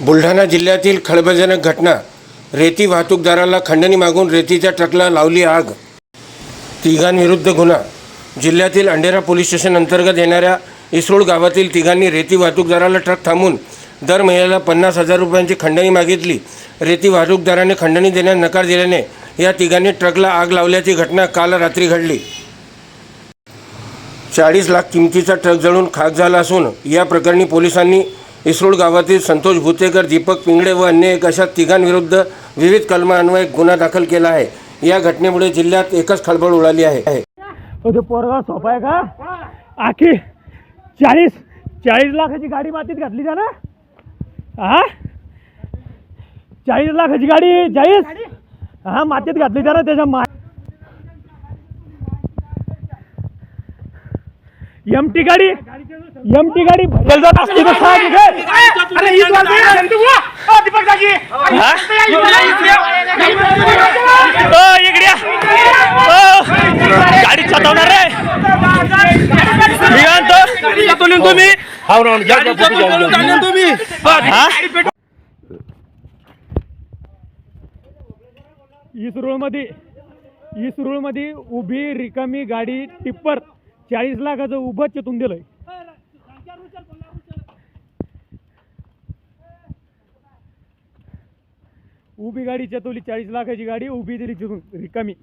बुलढाणा जिल्ह्यातील खळबळजनक घटना. रेती वाहतूकदाराला खंडणी मागून रेतीच्या ट्रकला लावली आग. तिघांविरुद्ध गुन्हा. जिल्ह्यातील अंडेरा पोलीस स्टेशन अंतर्गत येणाऱ्या इसरोळ गावातील तिघांनी रेती वाहतूकदाराला ट्रक थांबून दर महिन्याला पन्नास हजार रुपयांची खंडणी मागितली. रेती वाहतूकदाराने खंडणी देण्यास नकार दिल्याने या तिघांनी ट्रकला आग लावल्याची घटना काल रात्री घडली. चाळीस लाख किमतीचा ट्रक जळून खाक झाला असून या प्रकरणी पोलिसांनी इसरोळ गावातील संतोष भुतेकर दीपक पिंगळे व अन्य एक अशा तिघांविरुद्ध विविध कलमान्वये गुन्हा दाखल केला आहे. या घटनेमुळे जिल्ह्यात एकच खळबळ उडाली आहे. पोरगाव पोरगा सोपा आहे का? आखी चाळीस चाळीस लाखाची गाडी मातीत घातली का ना हा चाळीस लाखाची गाडी चाळीस? हा मातीत घातली का ना त्याच्या मा एमटी गाडी एमटी गाडी भरेल जात असते तर साहजिक आहे. ओ, इकडे या. ओ, गाडी चालवणार रे. मी म्हणतो तुम्ही? हा? इसरोळमध्ये इसरोळमध्ये उभी रिकामी गाडी टिप्पर. चाळीस लाखाचं उभं चेतून दिलंय. उभी गाडी चेतवली चाळीस लाखाची गाडी उभी दिली चेतून रिकामी.